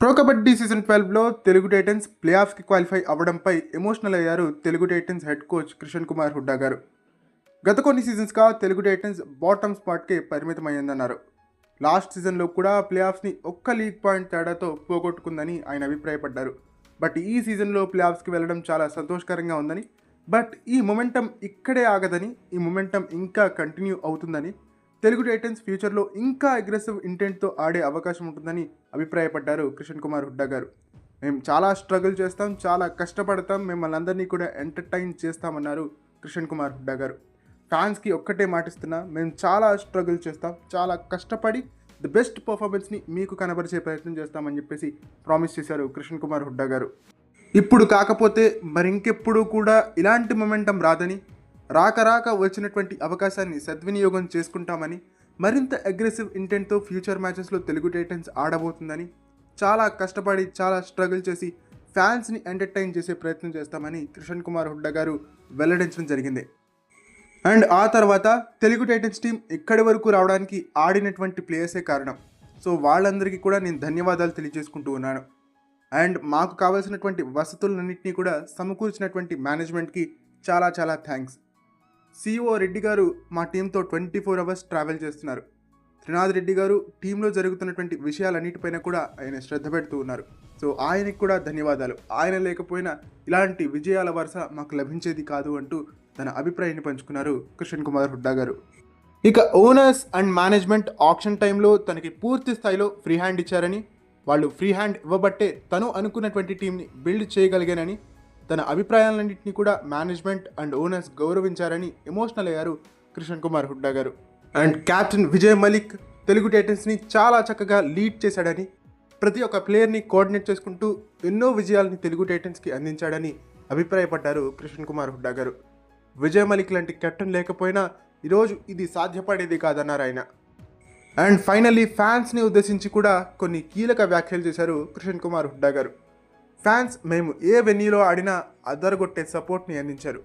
Pro kabaddi season ట్వెల్వ్లో Telugu Titans play ఆఫ్కి qualify అవ్వడంపై ఎమోషనల్ అయ్యారు Telugu Titans head coach Kishan Kumar Hooda గారు. గత కొన్ని సీజన్స్గా తెలుగు టైటన్స్ బాటమ్ స్పాట్కే పరిమితమైందన్నారు లాస్ట్ సీజన్లో కూడా ప్లే ఆఫ్స్ని ఒక్క లీగ్ పాయింట్ తేడాతో పోగొట్టుకుందని ఆయన అభిప్రాయపడ్డారు. బట్ ఈ సీజన్లో ప్లే ఆఫ్స్కి వెళ్ళడం చాలా సంతోషకరంగా ఉందని బట్ ఈ మొమెంటం ఇక్కడే ఆగదని ఈ మొమెంటం ఇంకా కంటిన్యూ అవుతుందని తెలుగు టైటన్స్ ఫ్యూచర్లో ఇంకా అగ్రెసివ్ ఇంటెంట్తో ఆడే అవకాశం ఉంటుందని అభిప్రాయపడ్డారు కిషన్ కుమార్ హుడ్డా గారు. మేము చాలా స్ట్రగుల్ చేస్తాం చాలా కష్టపడతాం మిమ్మల్ని అందరినీ కూడా ఎంటర్టైన్ చేస్తామన్నారు కిషన్ కుమార్ హుడ్డా గారు. ఫ్యాన్స్కి ఒక్కటే మాటిస్తున్నా మేము చాలా స్ట్రగుల్ చేస్తాం చాలా కష్టపడి ది బెస్ట్ పర్ఫార్మెన్స్ని మీకు కనబరిచే ప్రయత్నం చేస్తామని చెప్పేసి ప్రామిస్ చేశారు కిషన్ కుమార్ హుడ్డా గారు. ఇప్పుడు కాకపోతే మరింకెప్పుడు కూడా ఇలాంటి మొమెంటం రాదని రాక రాక వచ్చినటువంటి అవకాశాన్ని సద్వినియోగం చేసుకుంటామని మరింత అగ్రెసివ్ ఇంటెంట్తో ఫ్యూచర్ మ్యాచెస్లో తెలుగు టైటన్స్ ఆడబోతుందని చాలా కష్టపడి చాలా స్ట్రగుల్ చేసి ఫ్యాన్స్ని ఎంటర్టైన్ చేసే ప్రయత్నం చేస్తామని కిషన్ కుమార్ హుడ్డా గారు వెల్లడించడం జరిగింది. అండ్ ఆ తర్వాత తెలుగు టైటన్స్ టీం ఇక్కడి వరకు రావడానికి ఆడినటువంటి ప్లేయర్సే కారణం? సో వాళ్ళందరికీ కూడా నేను ధన్యవాదాలు తెలియజేసుకుంటూ ఉన్నాను. అండ్ మాకు కావాల్సినటువంటి వసతులన్నింటినీ కూడా సమకూర్చినటువంటి మేనేజ్మెంట్కి చాలా చాలా థ్యాంక్స్ సిఇఓ రెడ్డి గారు మా టీంతో ట్వంటీ ఫోర్ అవర్స్ ట్రావెల్ చేస్తున్నారు. త్రినాథ్ రెడ్డి గారు టీంలో జరుగుతున్నటువంటి విషయాలన్నిటిపైన కూడా ఆయన శ్రద్ధ పెడుతూ ఉన్నారు. సో ఆయనకి కూడా ధన్యవాదాలు. ఆయన లేకపోయినా ఇలాంటి విజయాల వరుస మాకు లభించేది కాదు అంటూ తన అభిప్రాయాన్ని పంచుకున్నారు కిషన్ కుమార్ హుడ్డా గారు. ఇక ఓనర్స్ అండ్ మేనేజ్మెంట్ ఆప్షన్ టైంలో తనకి పూర్తి స్థాయిలో ఫ్రీ హ్యాండ్ ఇచ్చారని వాళ్ళు ఫ్రీ హ్యాండ్ ఇవ్వబట్టే తను అనుకున్నటువంటి టీంని బిల్డ్ చేయగలిగానని తన అభిప్రాయాలన్నింటినీ కూడా మేనేజ్మెంట్ అండ్ ఓనర్స్ గౌరవించారని ఎమోషనల్ అయ్యారు కిషన్ కుమార్ హుడ్డా గారు. అండ్ కెప్టెన్ విజయ్ మలిక్ తెలుగు టైటన్స్ని చాలా చక్కగా లీడ్ చేశాడని ప్రతి ఒక్క ప్లేయర్ని కోఆర్డినేట్ చేసుకుంటూ ఎన్నో విజయాలని తెలుగు టైటన్స్కి అందించాడని అభిప్రాయపడ్డారు కిషన్ కుమార్ హుడ్డా గారు. విజయ్ మలిక్ లాంటి కెప్టెన్ లేకపోయినా ఈరోజు ఇది సాధ్యపడేది కాదన్నారు ఆయన. అండ్ ఫైనల్లీ ఫ్యాన్స్ని ఉద్దేశించి కూడా కొన్ని కీలక వ్యాఖ్యలు చేశారు కిషన్ కుమార్ హుడ్డా గారు. ఫ్యాన్స్ మేము ఏ వెన్యూలో ఆడినా అద్దరగొట్టే సపోర్ట్ని అందించారు.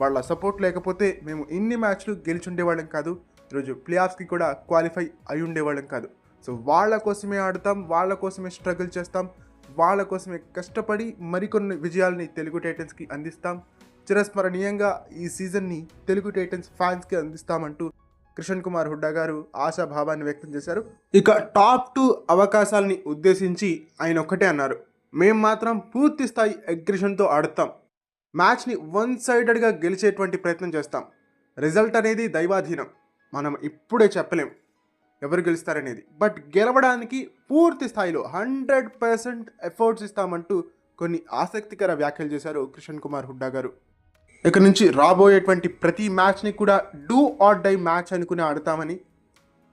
వాళ్ళ సపోర్ట్ లేకపోతే మేము ఇన్ని మ్యాచ్లు గెలిచుండేవాళ్ళం కాదు. ఈరోజు ప్లేఆఫ్స్కి కూడా క్వాలిఫై అయి ఉండేవాళ్ళం కాదు. సో వాళ్ళ కోసమే ఆడతాం వాళ్ళ కోసమే స్ట్రగుల్ చేస్తాం వాళ్ళ కోసమే కష్టపడి మరికొన్ని విజయాల్ని తెలుగు టైటన్స్కి అందిస్తాం. చిరస్మరణీయంగా ఈ సీజన్ని తెలుగు టైటన్స్ ఫ్యాన్స్కి అందిస్తామంటూ కిషన్ కుమార్ హుడ్డా గారు ఆశాభావాన్ని వ్యక్తం చేశారు. ఇక టాప్ టూ అవకాశాలని ఉద్దేశించి ఆయన ఒక్కటే అన్నారు. మేం మాత్రం పూర్తి స్థాయి అగ్రెషన్తో ఆడతాం. మ్యాచ్ని వన్ సైడెడ్గా గెలిచేటువంటి ప్రయత్నం చేస్తాం. రిజల్ట్ అనేది దైవాధీనం. మనం ఇప్పుడే చెప్పలేం ఎవరు గెలుస్తారనేది. బట్ గెలవడానికి పూర్తి స్థాయిలో హండ్రెడ్ పర్సెంట్ ఎఫర్ట్స్ ఇస్తామంటూ కొన్ని ఆసక్తికర వ్యాఖ్యలు చేశారు కిషన్ కుమార్ హుడ్డా గారు. ఇక నుంచి రాబోయేటువంటి ప్రతి మ్యాచ్ని కూడా డూ ఆర్ డై మ్యాచ్ అనుకుని ఆడతామని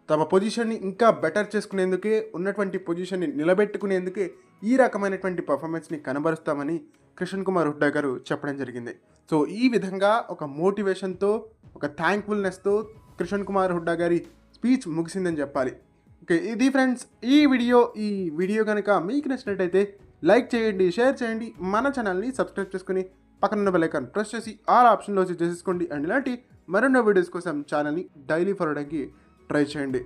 తమ పొజిషన్ని ఇంకా బెటర్ చేసుకునేందుకే ఉన్నటువంటి పొజిషన్ని నిలబెట్టుకునేందుకే ఈ రకమైనటువంటి పర్ఫార్మెన్స్ని కనబరుస్తామని కిషన్ కుమార్ హుడ్డా గారు చెప్పడం జరిగింది. సో ఈ విధంగా ఒక మోటివేషన్తో ఒక థ్యాంక్ఫుల్నెస్తో కృష్ణ్ కుమార్ హుడ్డా గారి స్పీచ్ ముగిసిందని చెప్పాలి. ఓకే ఇది ఫ్రెండ్స్ ఈ వీడియో ఈ వీడియో కనుక మీకు నచ్చినట్టయితే లైక్ చేయండి షేర్ చేయండి మన ఛానల్ని సబ్స్క్రైబ్ చేసుకుని పక్కన ఉన్న ప్రెస్ చేసి ఆల్ ఆప్షన్లో వచ్చి చేసేసుకోండి అండ్ ఇలాంటి మరెన్నో వీడియోస్ కోసం ఛానల్ని డైలీ ఫాలో అవడానికి ట్రై చేయండి.